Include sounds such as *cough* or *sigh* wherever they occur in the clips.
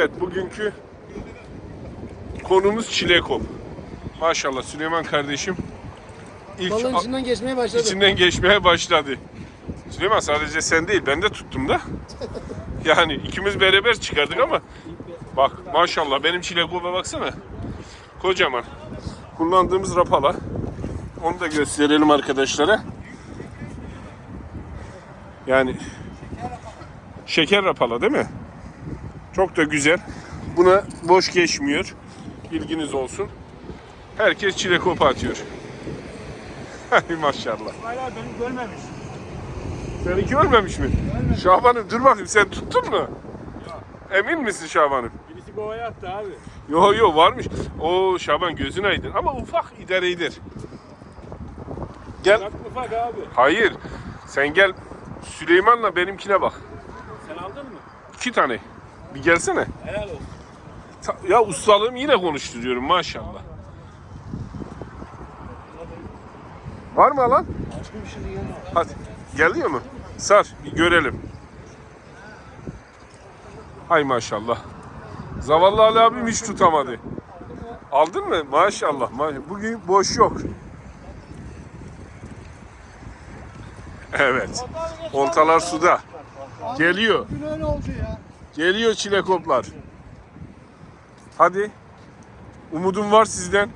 Evet bugünkü konumuz çilekop. Maşallah Süleyman kardeşim ilk Balığın içinden geçmeye başladı. içinden geçmeye başladı. Süleyman sadece sen değil ben de tuttum da. *laughs* Yani ikimiz beraber çıkardık ama bak maşallah benim çilekopa baksana. Kocaman. Kullandığımız rapala. Onu da gösterelim arkadaşlara. Yani şeker rapala değil mi? Çok da güzel. Buna boş geçmiyor. Bilginiz olsun. Herkes çilekop atıyor. *laughs* Hay maşallah. Hala beni görmemiş. Seninki ölmemiş mi? Şaban'ım dur bakayım sen tuttun mu? Emin misin Şaban'ım? Birisi kovaya attı abi. Yo yo varmış. O Şaban gözün aydın ama ufak idaredir. Gel. Bak ufak abi. Hayır. Sen gel Süleyman'la benimkine bak. Sen aldın mı? İki tane. Bir gelsene. Helal olsun. Ta- Ya ustalığım yine konuşturuyorum maşallah. Var mı alan? Hadi. Geliyor mu? Sar bir görelim. Hay maşallah. Zavallı Ali abim hiç tutamadı. Aldın mı? Maşallah. ma- Bugün boş yok. Evet. Oltalar suda. Geliyor. Bugün öyle oldu ya. Geliyor çilekoplar. Hadi. Umudum var sizden.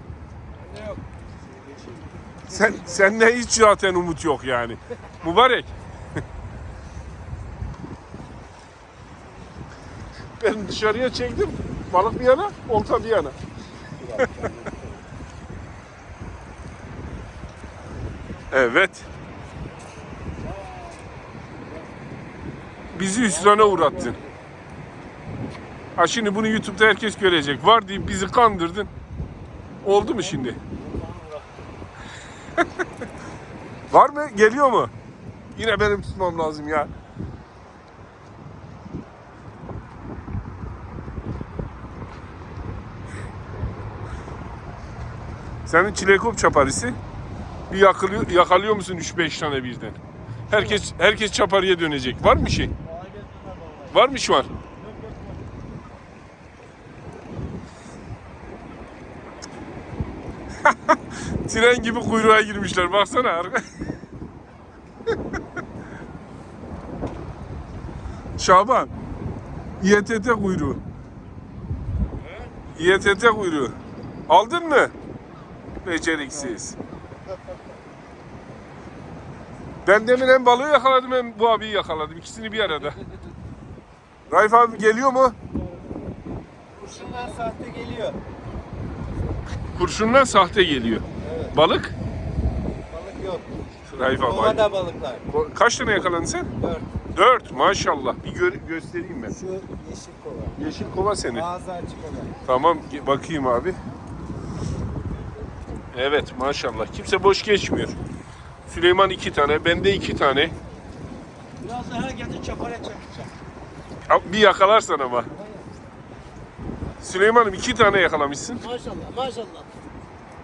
Sen sende hiç zaten umut yok yani. Mübarek. *laughs* ben dışarıya çektim. Balık bir yana, olta bir yana. *laughs* evet. Bizi hüsrana uğrattın. Ha şimdi bunu YouTube'da herkes görecek. Var deyip bizi kandırdın. Oldu mu şimdi? *laughs* Var mı? Geliyor mu? Yine benim tutmam lazım ya. Senin çilekop çaparisi. Bir yakalıyor, yakalıyor musun 3-5 tane birden? Herkes herkes çaparıya dönecek. Var mı şey? Var mı şu an? Tren gibi kuyruğa girmişler. Baksana arka. Şaban. İETT kuyruğu. İETT kuyruğu. Aldın mı? Beceriksiz. Ben demin hem balığı yakaladım hem bu abiyi yakaladım. İkisini bir arada. Raif abi geliyor mu? Kurşunlar sahte geliyor. Kurşundan sahte geliyor. Balık? Balık yok. Raif abi. Kovada balıklar. Kaç tane yakaladın sen? Dört. Dört maşallah. Bir gör- göstereyim ben. Şu yeşil kova. Yeşil kova senin. Ağzı açık olan. Tamam bakayım abi. Evet maşallah. Kimse boş geçmiyor. Süleyman iki tane, bende iki tane. Biraz daha herkese çapara çakacak. Al, Bir yakalarsan ama. Süleyman'ım iki tane yakalamışsın. Maşallah maşallah.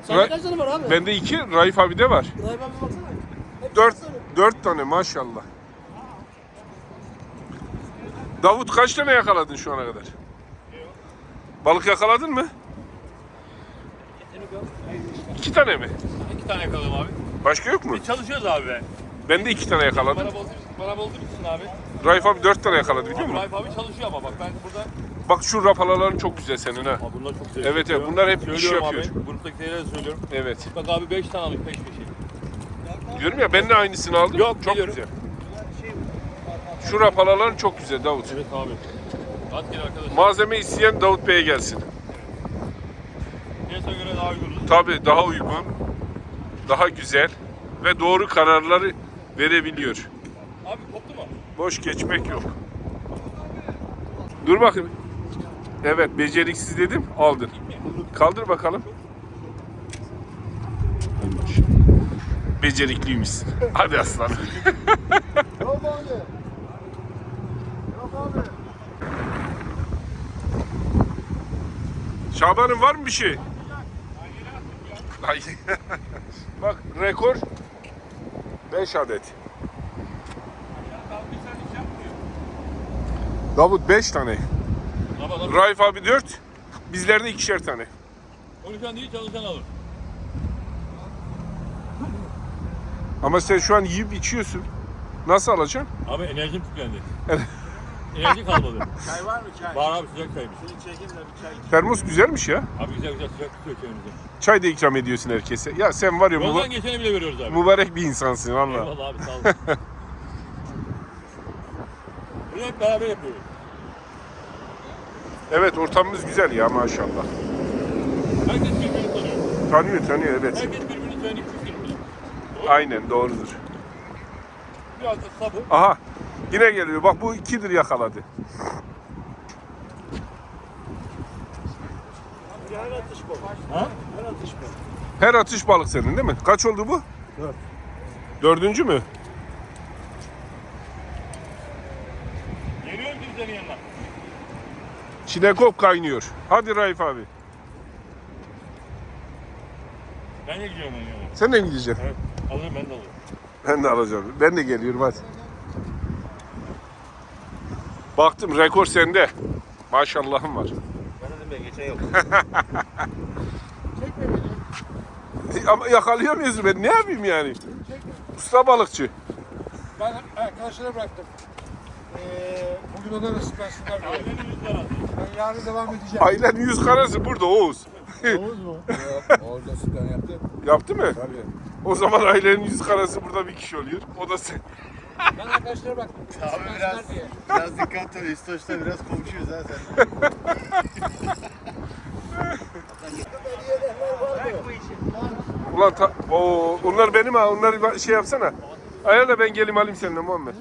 Ra- Sende kaç tane var abi? Bende iki, Raif abi de var. Raif abi baksana. Hep Dört, baksana. dört tane maşallah. Davut kaç tane yakaladın şu ana kadar? Balık yakaladın mı? İki tane mi? İki tane yakaladım abi. Başka yok mu? Çalışıyoruz abi be. Ben de iki tane yakaladım. Bana bozdurursun, bana bozdurursun abi. Raif abi dört tane yakaladı biliyor musun? Raif abi çalışıyor ama bak ben burada... Bak şu rapalaların çok güzel senin ha. Abi bunlar çok sevdim. Evet, evet, bunlar hep iş Söylüyorum yapıyor. Abi, gruptakilere söylüyorum. Evet. Bak abi 5 tane aldık peş peşe. Diyorum ya ben de aynısını aldım. Yok, çok biliyorum. güzel. Şu rapalaların çok güzel Davut. Evet abi. Hadi gel arkadaşlar. Malzeme isteyen Davut Bey'e gelsin. Neyse göre daha uygun. Tabii daha uygun, daha güzel ve doğru kararları verebiliyor. Abi koptu mu? Boş geçmek yok. Dur bakayım. Evet beceriksiz dedim aldın. Kaldır bakalım. Becerikliymişsin. Hadi aslanım. Yok abi. Yok abi. Şaban'ın var mı bir şey? Bak rekor 5 adet. Davut 5 tane. Sabahdan Raif abi 4. Bizlerde ikişer tane. konuşan değil çalışan alır. Ama sen şu an yiyip içiyorsun. Nasıl alacaksın? Abi enerjim tükendi. Enerji kalmadı. *laughs* Çay var mı çay? Var abi sıcak çaymış. Şunu çekeyim de bir çay içeyim. Termos güzelmiş ya. Abi güzel güzel sıcak tutuyor çayımızı. Çay da ikram ediyorsun herkese. Ya sen var ya müba- Yoldan geçeni bile veriyoruz abi. mübarek bir insansın Allah. Eyvallah abi sağ olun. *laughs* Bunu hep beraber yapıyoruz. Evet ortamımız güzel ya maşallah. Herkes birbirini tanıyor. Tanıyor tanıyor evet. Herkes birbirini tanıyor. Aynen doğrudur. Biraz da sabır. Aha yine geliyor. Bak bu ikidir yakaladı. Her atış bu. Ha? Her atış bu. Her atış balık senin değil mi? Kaç oldu bu? Dört. Dördüncü mü? Geliyorum ki senin yanına. Çinekop kaynıyor. Hadi Raif abi. Ben de gidiyorum onun yanına. Sen de mi gideceksin? Evet. Alırım ben de alırım. Ben de alacağım. Ben de geliyorum hadi. Baktım rekor sende. Maşallahım var. Bana dedim geçen yok. Çekme *laughs* beni. Ama yakalayamıyorsun ben. Ne yapayım yani? Usta balıkçı. Ben arkadaşlara bıraktım. Ee, bugün onlara nasip lirası. Ben yarın devam edeceğim. Ailen yüz karası burada Oğuz. Oğuz mu? *laughs* Orada sütten yaptı. Yaptı mı? Tabii. O zaman ailenin yüz karası burada bir kişi oluyor. O da sen. Ben arkadaşlara bıraktım. *laughs* Abi biraz, biraz dikkat ol. İstoç'ta biraz komşuyuz ha sen. Ulan ta- Oo, onlar benim ha. Onları ba- şey yapsana. Ayarla ben geleyim alayım seninle Muhammed.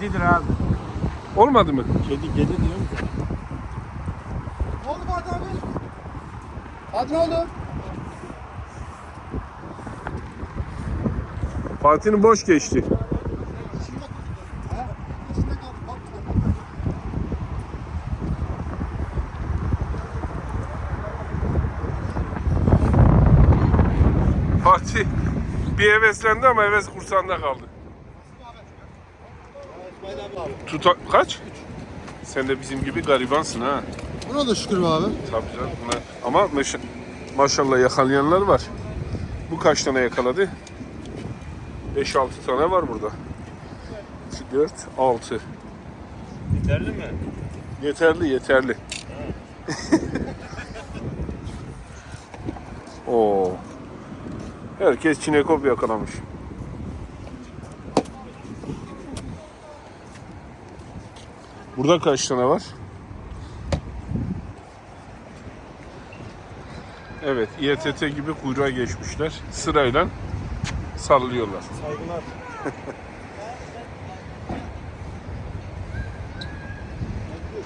Kedidir abi. Olmadı mı? Kedi, kedi diyorum ki. Ne oldu Fatih abi? Hadi ne oldu? Fatih'in boş geçti. Fatih bir heveslendi ama heves kursağında kaldı. Tuta kaç? Sen de bizim gibi garibansın ha. Buna da şükür be abi. Tabii canım. Bunlar- Ama maşa- maşallah yakalayanlar var. Bu kaç tane yakaladı? 5-6 tane var burada. 2, 4, 6. Bitirdin mi? Yeterli, yeterli. *laughs* Oo. Herkes çinekop yakalamış. Burada kaç tane var? Evet, İETT gibi kuyruğa geçmişler. Sırayla sallıyorlar. Saygılar. *laughs*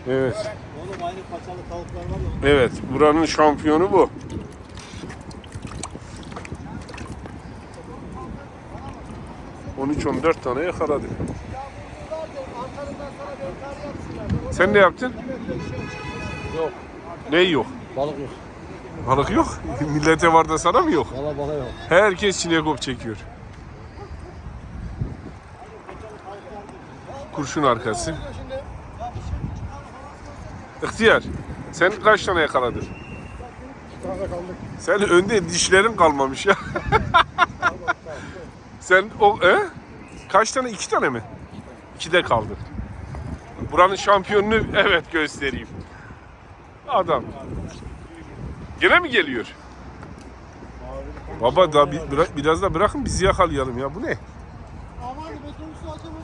Evet. Oğlum aynı paçalı tavuklar var ya. Evet, buranın şampiyonu bu. ...13-14 tane yakaladı. Sen ne yaptın? Yok. Ne yok? Balık yok. Balık yok. *laughs* Millete var da sana mı yok? Valla balık yok. Herkes çinekop çekiyor. Kurşun arkası. İhtiyar. Sen kaç tane yakaladın? Sen önde dişlerin kalmamış ya. *laughs* Sen o e? Kaç tane? İki tane mi? İkide kaldı. Buranın şampiyonunu evet göstereyim. Adam. Gene mi geliyor? Baba daha bir, bıra- biraz da bırakın bizi yakalayalım ya. Bu ne? Aman metrobüsü açalım.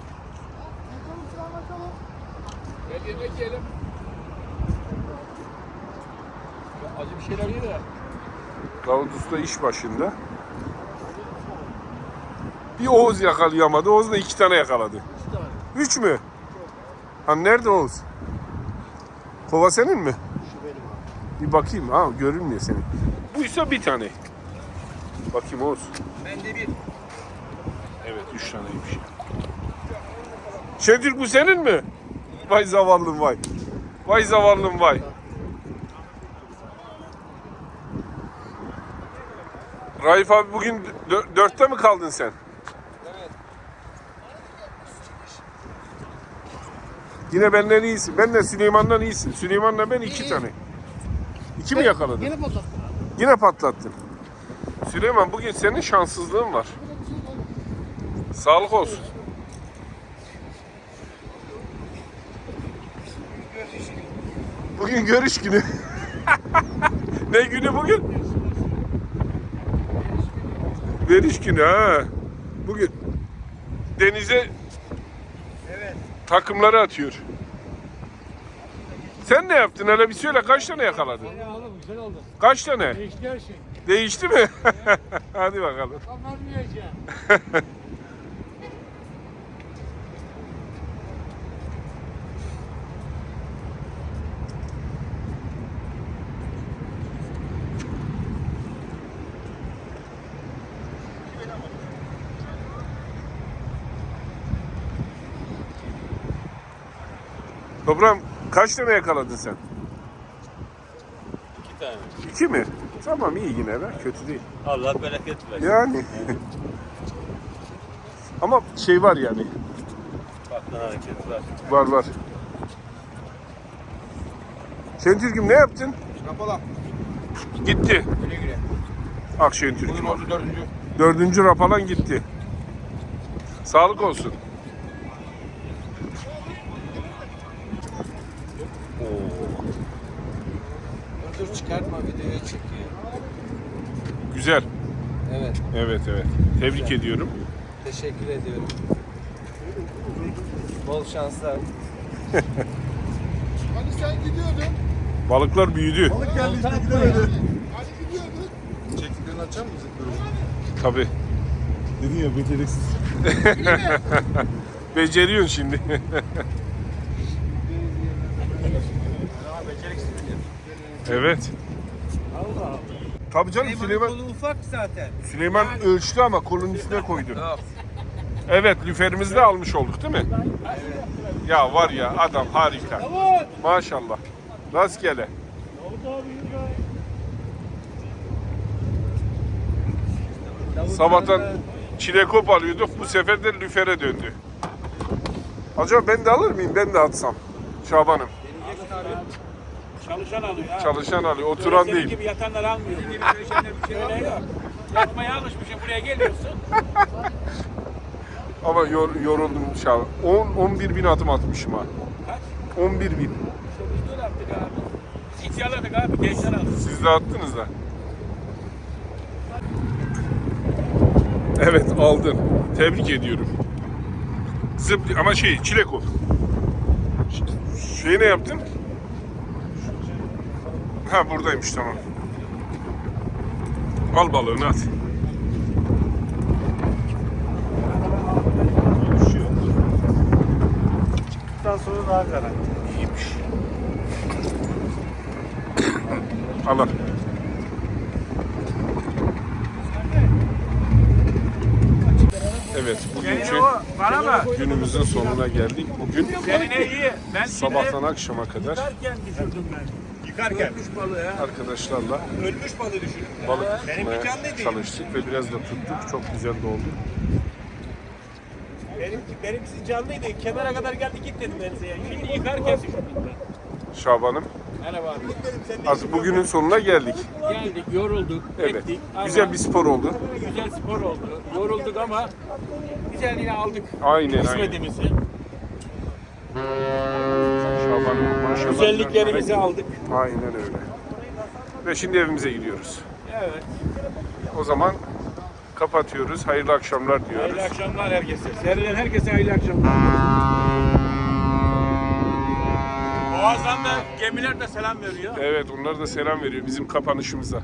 Metrobüsü açalım. Gel yemek yiyelim. Acı bir şeyler ye de. Davut Usta iş başında. Bir Oğuz yakalayamadı. Oğuz da iki tane yakaladı. Üç mü? Ha nerede Oğuz? Kova senin mi? Şu benim abi. Bir bakayım. Ha görünmüyor senin. Buysa bir tane. Bakayım Oğuz. Bende bir. Evet üç taneymiş. Şentürk bu senin mi? Vay zavallım vay. Vay zavallım vay. Raif abi bugün dö- dörtte mi kaldın sen? Yine benden iyisin. Ben de Süleyman'dan iyisin. Süleyman'la ben iki tane. İki mi yakaladın? Yine patlattım. Yine patlattın. Süleyman bugün senin şanssızlığın var. Sağlık olsun. Bugün görüş günü. *laughs* ne günü bugün? Veriş günü ha. Bugün denize takımları atıyor. Sen ne yaptın hele bir söyle kaç tane yakaladın? Oğlum güzel oldu. Kaç tane? Değişti her şey. Değişti mi? *laughs* Hadi bakalım. Tam vermeyeceğim. *laughs* Toprağım kaç tane yakaladın sen? İki tane. İki mi? Tamam iyi yine be. Kötü değil. Allah bereket versin. Yani. *laughs* Ama şey var yani. Baktan hareket var. Var var. Şentürk'üm ne yaptın? Rapala. Gitti. Güle güle. Akşentürk'üm. Bugün oldu dördüncü. Dördüncü rapalan gitti. Sağlık olsun. Dur çıkartma videoya çekiyor. Güzel. Evet, Evet evet. Tebrik ediyorum. teşekkür ediyorum. Bol şanslar. *laughs* Hani sen gidiyordun. Balıklar büyüdü. Balık geldi işte gidemedi. Hani gidiyordun. Çektiklerini açar mısın? Tabii. Dedin ya beceriksiz. *laughs* Beceriyorsun şimdi. evet. Tabii canım Süleyman, kolu ufak zaten. Süleyman ölçtü ama kolun üstüne koydu. Evet lüferimizi de almış olduk değil mi? Ya var ya adam harika. Maşallah. Rastgele. Sabahtan çilekop alıyorduk. Bu sefer de lüfere döndü. Acaba ben de alır mıyım? Ben de atsam. Şabanım. Çalışan alıyor ha. Çalışan alıyor. Oturan Senin değil. gibi yatanlar almıyor. Senin gibi böyle şeyler bir şeyler yok. Yatmaya alışmışsın buraya geliyorsun. *laughs* Ama yor, yoruldum Şaban. 10 11 bin adım atmışım ha. Kaç? 11 bin. İşte biz de yaptık abi. Biz ihtiyarladık abi. Gençler aldı. Siz de attınız da. Evet aldın. Tebrik ediyorum. Zıp ama şey çilek. Ş- Şey ne yaptın? Ha buradaymış tamam. Al balığını at. Bundan sonra daha garanti. İyiymiş. Al al. Evet, bugünkü günümüzün sonuna geldik. Bugün sabahtan akşama kadar yıkarken arkadaşlarla Ölmüş balığı düşürdüm. balık Benimki tutmaya çalıştık ve biraz da tuttuk. Çok güzel de oldu. Benim, benimkisi canlıydı. Kenara kadar geldi git dedim ben size. ya. Şimdi yıkarken düşürdüm ben. Şaban'ım Merhaba abi. artık bugünün sonuna geldik. Geldik, yorulduk, Evet, ettik. ama güzel bir spor oldu. güzel spor oldu. Yorulduk ama güzel yine aldık Aynen aynen. kısmetimizi. Şaban'ım maşallah. Güzelliklerimizi aldık. Aynen öyle. Ve şimdi evimize gidiyoruz. Evet. O zaman kapatıyoruz. Hayırlı akşamlar diyoruz. Hayırlı akşamlar herkese. Seyreden herkese hayırlı akşamlar. Boğaz'dan da gemiler de selam veriyor. Evet onlar da selam veriyor bizim kapanışımıza.